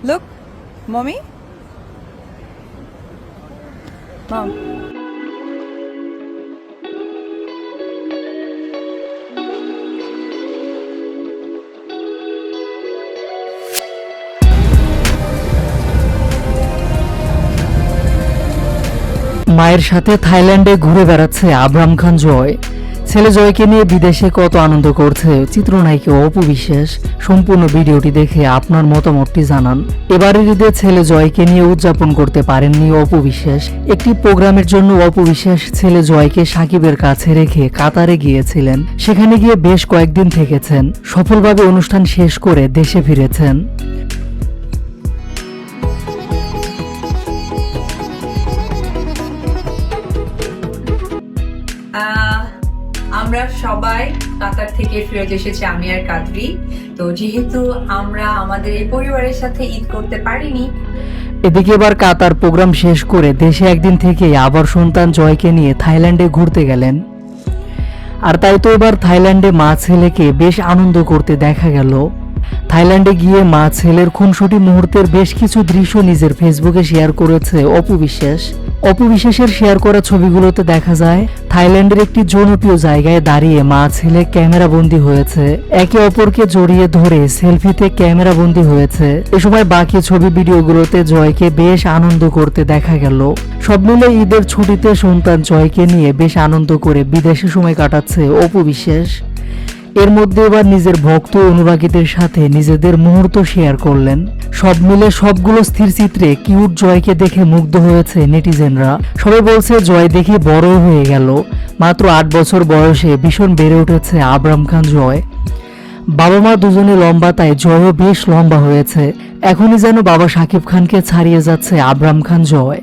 Look, mommy. Mom. মায়ের সাথে থাইল্যান্ডে ঘুরে বেড়াচ্ছে আবরাম খান জয় ছেলে জয়কে নিয়ে বিদেশে কত আনন্দ করছে। চিত্রনায়িকা অপু বিশ্বাস, সম্পূর্ণ ভিডিওটি দেখে আপনার মতামতটি জানান। এবারের ঈদে ছেলে জয়কে নিয়ে উদযাপন করতে পারেননি অপু বিশ্বাস। একটি প্রোগ্রামের জন্য অপু বিশ্বাস ছেলে জয়কে সাকিবের কাছে রেখে কাতারে গিয়েছিলেন। সেখানে গিয়ে বেশ কয়েকদিন থেকেছেন। সফলভাবে অনুষ্ঠান শেষ করে দেশে ফিরেছেন। আমরা সবাই কাতার থেকে ফেরত এসেছি, আমি আর কাদরি। তো যেহেতু আমরা আমাদের এই পরিবারের সাথে ঈদ করতে পারিনি, এদিকে এবার কাতার প্রোগ্রাম শেষ করে দেশে একদিন থেকে আবার সন্তান জয়কে নিয়ে থাইল্যান্ডে ঘুরতে গেলেন। আর তাই তো এবার থাইল্যান্ডে মা ছেলেকে বেশ আনন্দ করতে দেখা গেল। থাইল্যান্ডে গিয়ে মা ছেলের খুনসুটি মুহূর্তের বেশ কিছু দৃশ্য নিজের ফেসবুকে শেয়ার করেছে অপু বিশ্বাস। অপু বিশ্বাসের শেয়ার করা ছবিগুলোতে দেখা যায়, থাইল্যান্ডের একটি জনপ্রিয় জায়গায় দাঁড়িয়ে মা ছেলে ক্যামেরা বন্দী হয়েছে। একে অপরকে জড়িয়ে ধরে সেলফিতে ক্যামেরা বন্দী হয়েছে। এ সময় বাকি ছবি ভিডিওগুলোতে জয়কে বেশ আনন্দ করতে দেখা গেল। সব মিলে ঈদের ছুটিতে সন্তান জয়কে নিয়ে বেশ আনন্দ করে বিদেশে সময় কাটাচ্ছে অপু বিশ্বাস এর মধ্যে এবার নিজের ভক্ত অনুরাগীদের সাথে নিজেদের মুহূর্ত শেয়ার করলেন। সব মিলে সবগুলো স্থির চিত্রে কিউট জয়কে দেখে মুগ্ধ হয়েছে নেটিজেনরা। সবাই বলছে, জয় দেখে বড় হয়ে গেল। মাত্র আট বছর বয়সে ভীষণ বেড়ে উঠেছে আবরাম খান জয়। বাবা মা দুজনে লম্বা, তাই জয়ও বেশ লম্বা হয়েছে। এখনই যেন বাবা সাকিব খানকে ছাড়িয়ে যাচ্ছে আবরাম খান জয়।